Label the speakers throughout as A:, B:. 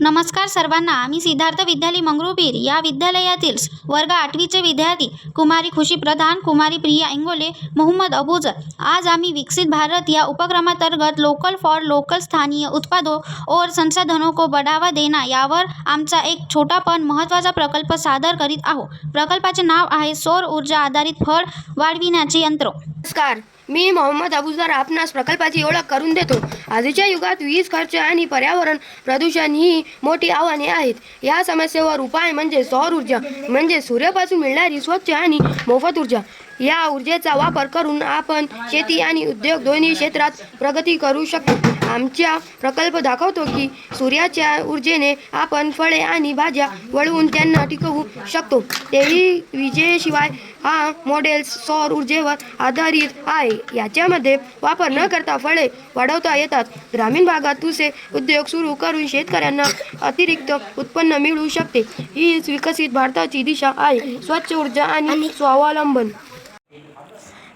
A: नमस्कार सर्वांना मी सिद्धार्थ विद्यालय मंगरुळपीर. या विद्यालयातील वर्ग आठवीचे विद्यार्थी कुमारी खुशी प्रधान कुमारी प्रिया इंगोले मोहम्मद अबूजर आज आम्ही विकसित भारत या उपक्रमांतर्गत लोकल फॉर लोकल स्थानीय उत्पादों और संसाधनों को बढ़ावा देना यावर आमचा एक छोटा पण महत्त्वाचा प्रकल्प सादर करीत आहोत. प्रकल्पाचे नाव आहे सौर ऊर्जा आधारित फळ वाढविण्याचे यंत्र.
B: नमस्कार. मी मोहम्मद अबुजर आपणास प्रकल्पाची ओळख करून देतो आजच्या युगात वीज खर्च आणि पर्यावरण प्रदूषण ही मोठी आव्हाने आहेत. या समस्येवर उपाय म्हणजे सौर ऊर्जा म्हणजे सूर्यापासून मिळणारी स्वच्छ आणि मोफत ऊर्जा. या ऊर्जेचा वापर करून आपण शेती आणि उद्योग दोन्ही क्षेत्रात प्रगती करू शकतो. आमच्या प्रकल्प दाखवतो की सूर्याच्या ऊर्जेने आपण फळे आणि भाज्या वळवून त्यांना टिकवू शकतो. तेही विजेशिवाय हा मॉडेल सौर ऊर्जेवर आधारित आहे. याच्यामध्ये वापर न करता फळे वाढवता येतात. ग्रामीण भागात तुसे उद्योग सुरू करून शेतकऱ्यांना अतिरिक्त उत्पन्न मिळू शकते. हीच विकसित भारताची दिशा आहे. स्वच्छ ऊर्जा आणि स्वावलंबन.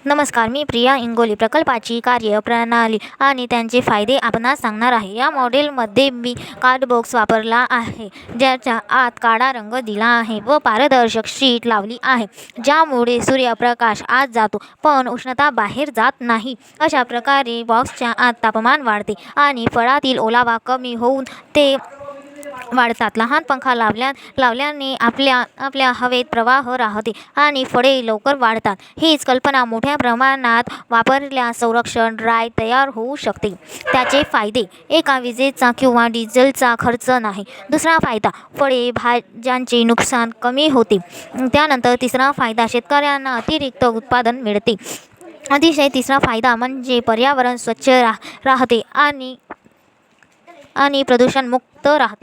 C: नमस्कार मी प्रिया इंगोली. प्रकल्पाची कार्यप्रणाली आणि त्यांचे फायदे आपणास सांगणार आहे. या मॉडेलमध्ये मी कार्डबॉक्स वापरला आहे ज्याच्या आत काळा रंग दिला आहे व पारदर्शक शीट लावली आहे ज्यामुळे सूर्यप्रकाश आत जातो पण उष्णता बाहेर जात नाही. अशा प्रकारे बॉक्सच्या आत तापमान वाढते आणि फळातील ओलावा कमी होऊन ते वाढतात. लहान पंखा लावल्या लावल्याने आपल्या आपल्या हवेत प्रवाह राहते आणि फळे लवकर वाढतात. हीच कल्पना मोठ्या प्रमाणात वापरल्यास संरक्षण राय तयार होऊ शकते. त्याचे फायदे एका विजेचा किंवा डिझेलचा खर्च नाही. दुसरा फायदा फळे भाज्यांचे नुकसान कमी होते. त्यानंतर तिसरा फायदा शेतकऱ्यांना अतिरिक्त उत्पादन मिळते. अतिशय तिसरा फायदा म्हणजे पर्यावरण स्वच्छ राह राहते आणि आणि प्रदूषणमुक्त राहते.